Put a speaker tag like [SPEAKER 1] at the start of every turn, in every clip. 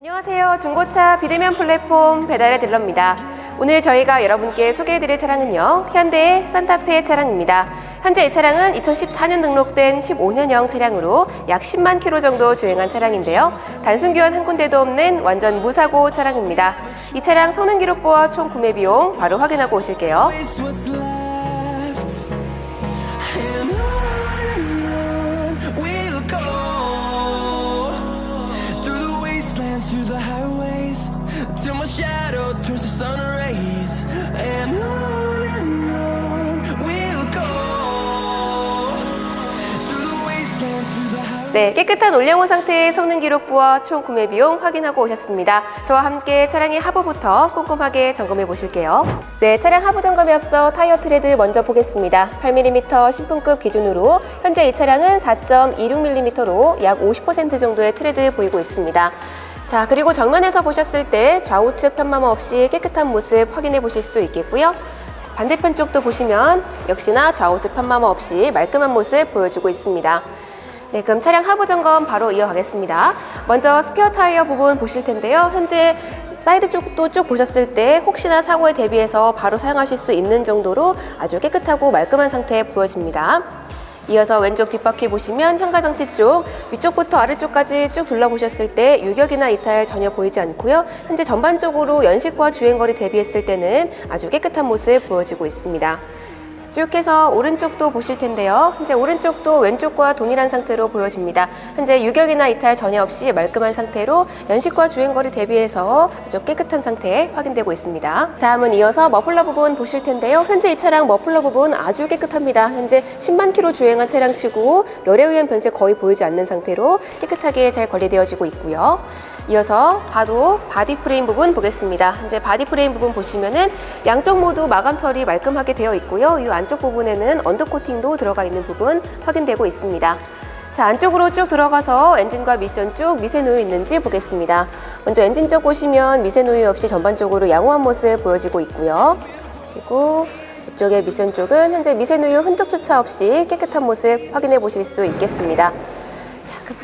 [SPEAKER 1] 안녕하세요. 중고차 비대면 플랫폼 배달의 딜러입니다. 오늘 저희가 여러분께 소개해드릴 차량은요. 현대의 산타페 차량입니다. 현재 이 차량은 2014년 등록된 15년형 차량으로 약 10만 킬로 정도 주행한 차량인데요. 단순 교환 한 군데도 없는 완전 무사고 차량입니다. 이 차량 성능 기록부와 총 구매 비용 바로 확인하고 오실게요. 네, 깨끗한 올량호 상태의 성능 기록부와 총 구매 비용 확인하고 오셨습니다. 저와 함께 차량의 하부부터 꼼꼼하게 점검해 보실게요. 네, 차량 하부 점검에 앞서 타이어 트레드 먼저 보겠습니다. 8mm 신품급 기준으로 현재 이 차량은 4.26mm로 약 50% 정도의 트레드 보이고 있습니다. 자, 그리고 정면에서 보셨을 때 좌우측 편마모 없이 깨끗한 모습 확인해 보실 수 있겠고요. 자, 반대편 쪽도 보시면 역시나 좌우측 편마모 없이 말끔한 모습 보여주고 있습니다. 네, 그럼 차량 하부 점검 바로 이어가겠습니다. 먼저 스페어 타이어 부분 보실 텐데요. 현재 사이드 쪽도 쭉 보셨을 때 혹시나 사고에 대비해서 바로 사용하실 수 있는 정도로 아주 깨끗하고 말끔한 상태 보여집니다. 이어서 왼쪽 뒷바퀴 보시면 현가장치 쪽 위쪽부터 아래쪽까지 쭉 둘러보셨을 때 유격이나 이탈 전혀 보이지 않고요. 현재 전반적으로 연식과 주행거리 대비했을 때는 아주 깨끗한 모습 보여지고 있습니다. 쭉 해서 오른쪽도 보실 텐데요. 현재 오른쪽도 왼쪽과 동일한 상태로 보여집니다. 현재 유격이나 이탈 전혀 없이 말끔한 상태로 연식과 주행거리 대비해서 아주 깨끗한 상태 확인되고 있습니다. 다음은 이어서 머플러 부분 보실 텐데요. 현재 이 차량 머플러 부분 아주 깨끗합니다. 현재 10만 킬로 주행한 차량치고 열에 의한 변색 거의 보이지 않는 상태로 깨끗하게 잘 관리되어지고 있고요. 이어서 바로 바디 프레임 부분 보겠습니다. 현재 바디 프레임 부분 보시면은 양쪽 모두 마감 처리 말끔하게 되어 있고요. 이 안쪽 부분에는 언더 코팅도 들어가 있는 부분 확인되고 있습니다. 자, 안쪽으로 쭉 들어가서 엔진과 미션 쪽 미세 노유 있는지 보겠습니다. 먼저 엔진 쪽 보시면 미세 노유 없이 전반적으로 양호한 모습 보여지고 있고요. 그리고 이쪽의 미션 쪽은 현재 미세 노유 흔적조차 없이 깨끗한 모습 확인해 보실 수 있겠습니다.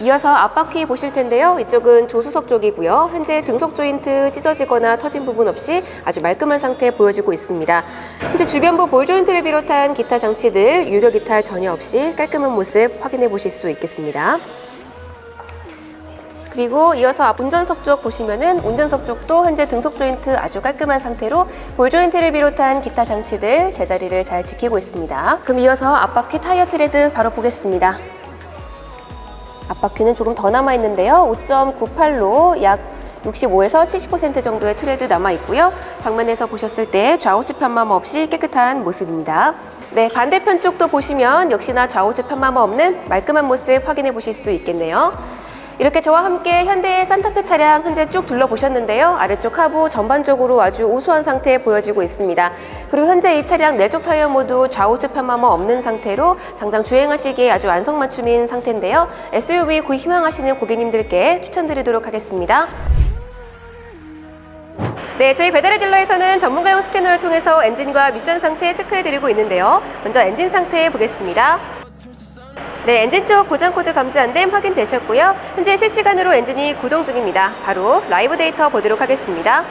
[SPEAKER 1] 이어서 앞바퀴 보실 텐데요. 이쪽은 조수석 쪽이고요. 현재 등속 조인트 찢어지거나 터진 부분 없이 아주 말끔한 상태 보여지고 있습니다. 현재 주변부 볼 조인트를 비롯한 기타 장치들 유격 이탈 전혀 없이 깔끔한 모습 확인해 보실 수 있겠습니다. 그리고 이어서 앞 운전석 쪽 보시면은 운전석 쪽도 현재 등속 조인트 아주 깔끔한 상태로 볼 조인트를 비롯한 기타 장치들 제자리를 잘 지키고 있습니다. 그럼 이어서 앞바퀴 타이어 트레드 바로 보겠습니다. 앞바퀴는 조금 더 남아 있는데요. 5.98로 약 65에서 70% 정도의 트레드 남아 있고요. 정면에서 보셨을 때 좌우측 편마모 없이 깨끗한 모습입니다. 네, 반대편 쪽도 보시면 역시나 좌우측 편마모 없는 말끔한 모습 확인해 보실 수 있겠네요. 이렇게 저와 함께 현대의 산타페 차량 현재 쭉 둘러보셨는데요. 아래쪽 하부 전반적으로 아주 우수한 상태 보여지고 있습니다. 그리고 현재 이 차량 내쪽 타이어 모두 좌우측 편마모 없는 상태로 당장 주행하시기에 아주 안성맞춤인 상태인데요. SUV 구입 희망하시는 고객님들께 추천드리도록 하겠습니다. 네, 저희 배달의 딜러에서는 전문가용 스캐너를 통해서 엔진과 미션 상태 체크해드리고 있는데요. 먼저 엔진 상태 보겠습니다. 네, 엔진 쪽 고장 코드 감지 안됨 확인되셨고요. 현재 실시간으로 엔진이 구동 중입니다. 바로 라이브 데이터 보도록 하겠습니다.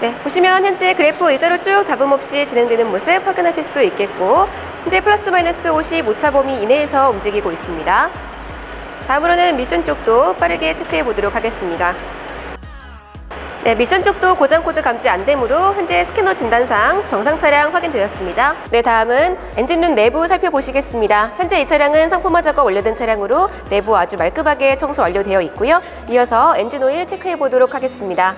[SPEAKER 1] 네, 보시면 현재 그래프 일자로 쭉 잡음 없이 진행되는 모습 확인하실 수 있겠고 현재 플러스 마이너스 50 오차 범위 이내에서 움직이고 있습니다. 다음으로는 미션 쪽도 빠르게 체크해 보도록 하겠습니다. 네, 미션 쪽도 고장 코드 감지 안 되므로 현재 스캐너 진단상 정상 차량 확인되었습니다. 네, 다음은 엔진룸 내부 살펴보시겠습니다. 현재 이 차량은 상품화 작업 완료된 차량으로 내부 아주 말끔하게 청소 완료되어 있고요. 이어서 엔진 오일 체크해 보도록 하겠습니다.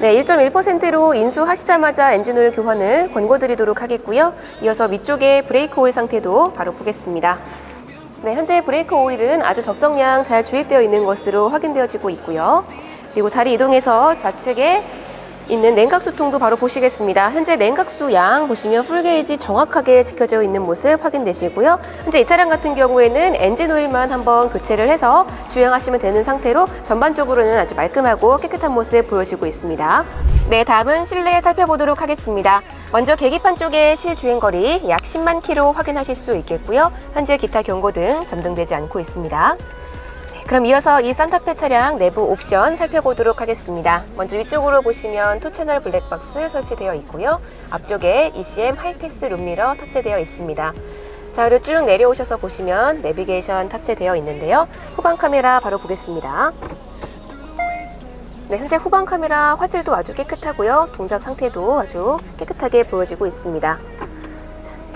[SPEAKER 1] 네, 1.1%로 인수하시자마자 엔진오일 교환을 권고드리도록 하겠고요. 이어서 위쪽에 브레이크 오일 상태도 바로 보겠습니다. 네, 현재 브레이크 오일은 아주 적정량 잘 주입되어 있는 것으로 확인되어지고 있고요. 그리고 자리 이동해서 좌측에 있는 냉각수통도 바로 보시겠습니다. 현재 냉각수 양 보시면 풀게이지 정확하게 지켜져 있는 모습 확인되시고요. 현재 이 차량 같은 경우에는 엔진 오일만 한번 교체를 해서 주행하시면 되는 상태로 전반적으로는 아주 말끔하고 깨끗한 모습 보여주고 있습니다. 네, 다음은 실내 살펴보도록 하겠습니다. 먼저 계기판 쪽에 실 주행거리 약 10만 킬로 확인하실 수 있겠고요. 현재 기타 경고등 점등되지 않고 있습니다. 네, 그럼 이어서 이 산타페 차량 내부 옵션 살펴보도록 하겠습니다. 먼저 위쪽으로 보시면 투 채널 블랙박스 설치되어 있고요. 앞쪽에 ECM 하이패스 룸미러 탑재되어 있습니다. 자, 그리고 쭉 내려오셔서 보시면 내비게이션 탑재되어 있는데요. 후방 카메라 바로 보겠습니다. 네, 현재 후방 카메라 화질도 아주 깨끗하고요. 동작 상태도 아주 깨끗하게 보여지고 있습니다.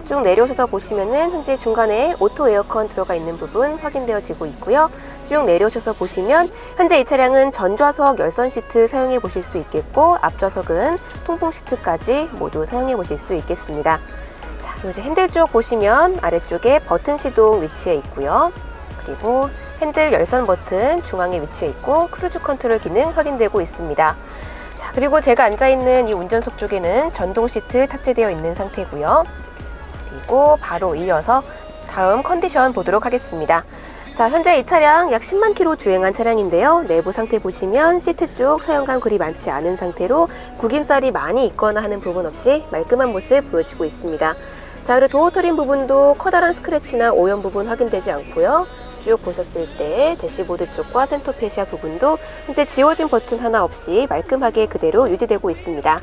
[SPEAKER 1] 쭉 내려오셔서 보시면은 현재 중간에 오토 에어컨 들어가 있는 부분 확인되어지고 있고요. 쭉 내려오셔서 보시면 현재 이 차량은 전좌석 열선 시트 사용해 보실 수 있겠고 앞좌석은 통풍 시트까지 모두 사용해 보실 수 있겠습니다. 자, 이제 핸들 쪽 보시면 아래쪽에 버튼 시동 위치해 있고요. 그리고 핸들 열선 버튼 중앙에 위치해 있고 크루즈 컨트롤 기능 확인되고 있습니다. 자, 그리고 제가 앉아 있는 이 운전석 쪽에는 전동 시트 탑재되어 있는 상태고요. 그리고 바로 이어서 다음 컨디션 보도록 하겠습니다. 자, 현재 이 차량 약 10만 킬로 주행한 차량인데요. 내부 상태 보시면 시트 쪽 사용감 그리 많지 않은 상태로 구김살이 많이 있거나 하는 부분 없이 말끔한 모습 보여지고 있습니다. 자, 그리고 도어 트림 부분도 커다란 스크래치나 오염 부분 확인되지 않고요. 쭉 보셨을 때 대시보드 쪽과 센터페시아 부분도 현재 지워진 버튼 하나 없이 말끔하게 그대로 유지되고 있습니다.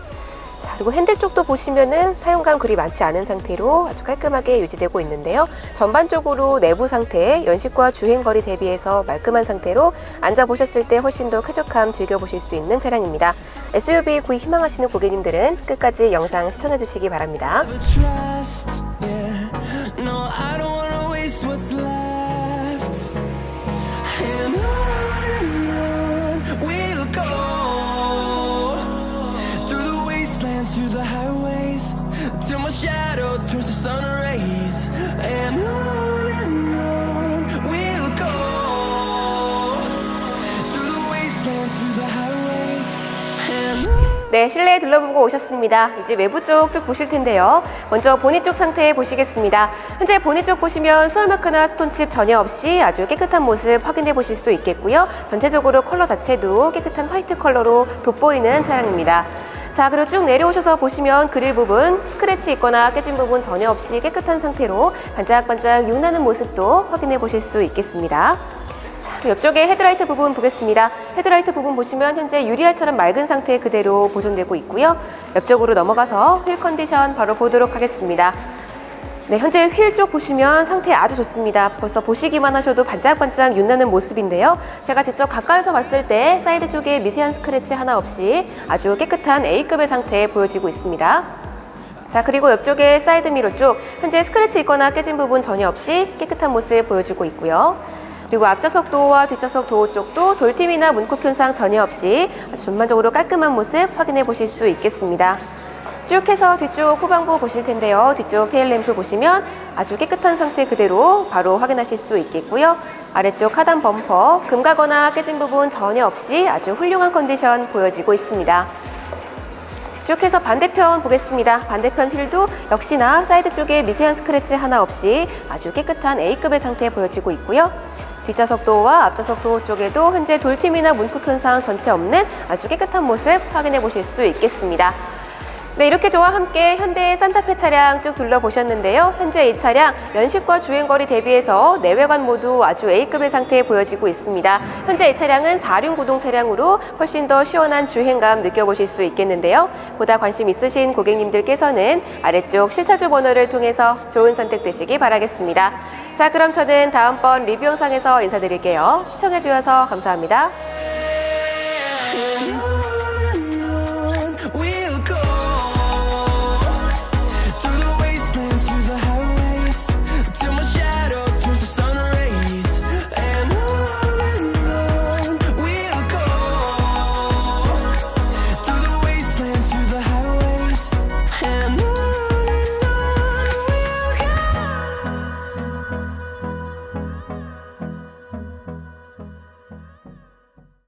[SPEAKER 1] 자, 그리고 핸들 쪽도 보시면은 사용감 그리 많지 않은 상태로 아주 깔끔하게 유지되고 있는데요. 전반적으로 내부 상태, 연식과 주행거리 대비해서 말끔한 상태로 앉아보셨을 때 훨씬 더 쾌적함 즐겨보실 수 있는 차량입니다. SUV 구입 희망하시는 고객님들은 끝까지 영상 시청해주시기 바랍니다.
[SPEAKER 2] Till my shadow turns to sun rays. And on the.
[SPEAKER 1] 네, 실내에 둘러보고 오셨습니다. 이제 외부 쪽 쭉 보실 텐데요. 먼저 보닛 쪽 상태 보시겠습니다. 현재 보닛 쪽 보시면 수월마크나 스톤칩 전혀 없이 아주 깨끗한 모습 확인해 보실 수 있겠고요. 전체적으로 컬러 자체도 깨끗한 화이트 컬러로 돋보이는 차량입니다. 자, 그리고 쭉 내려오셔서 보시면 그릴 부분, 스크래치 있거나 깨진 부분 전혀 없이 깨끗한 상태로 반짝반짝 윤나는 모습도 확인해 보실 수 있겠습니다. 옆쪽에 헤드라이트 부분 보겠습니다. 헤드라이트 부분 보시면 현재 유리알처럼 맑은 상태 그대로 보존되고 있고요. 옆쪽으로 넘어가서 휠 컨디션 바로 보도록 하겠습니다. 네, 현재 휠 쪽 보시면 상태 아주 좋습니다. 벌써 보시기만 하셔도 반짝반짝 윤나는 모습인데요. 제가 직접 가까이서 봤을 때 사이드 쪽에 미세한 스크래치 하나 없이 아주 깨끗한 A급의 상태 보여지고 있습니다. 자 그리고 옆쪽에 사이드 미러 쪽 현재 스크래치 있거나 깨진 부분 전혀 없이 깨끗한 모습 보여주고 있고요. 그리고 앞좌석 도어와 뒷좌석 도어 쪽도 돌팀이나 문콕 현상 전혀 없이 전반적으로 깔끔한 모습 확인해 보실 수 있겠습니다. 쭉 해서 뒤쪽 후방부 보실 텐데요. 뒤쪽 테일램프 보시면 아주 깨끗한 상태 그대로 바로 확인하실 수 있겠고요. 아래쪽 하단 범퍼 금가거나 깨진 부분 전혀 없이 아주 훌륭한 컨디션 보여지고 있습니다. 쭉 해서 반대편 보겠습니다. 반대편 휠도 역시나 사이드 쪽에 미세한 스크래치 하나 없이 아주 깨끗한 A급의 상태 보여지고 있고요. 뒷좌석 도어와 앞좌석 도어 쪽에도 현재 돌팀이나 문콕 현상 전체 없는 아주 깨끗한 모습 확인해 보실 수 있겠습니다. 네, 이렇게 저와 함께 현대 산타페 차량 쭉 둘러보셨는데요. 현재 이 차량 연식과 주행거리 대비해서 내외관 모두 아주 A급의 상태에 보여지고 있습니다. 현재 이 차량은 4륜 구동 차량으로 훨씬 더 시원한 주행감 느껴보실 수 있겠는데요. 보다 관심 있으신 고객님들께서는 아래쪽 실차주 번호를 통해서 좋은 선택 되시기 바라겠습니다. 자, 그럼 저는 다음번 리뷰 영상에서 인사드릴게요. 시청해주셔서 감사합니다.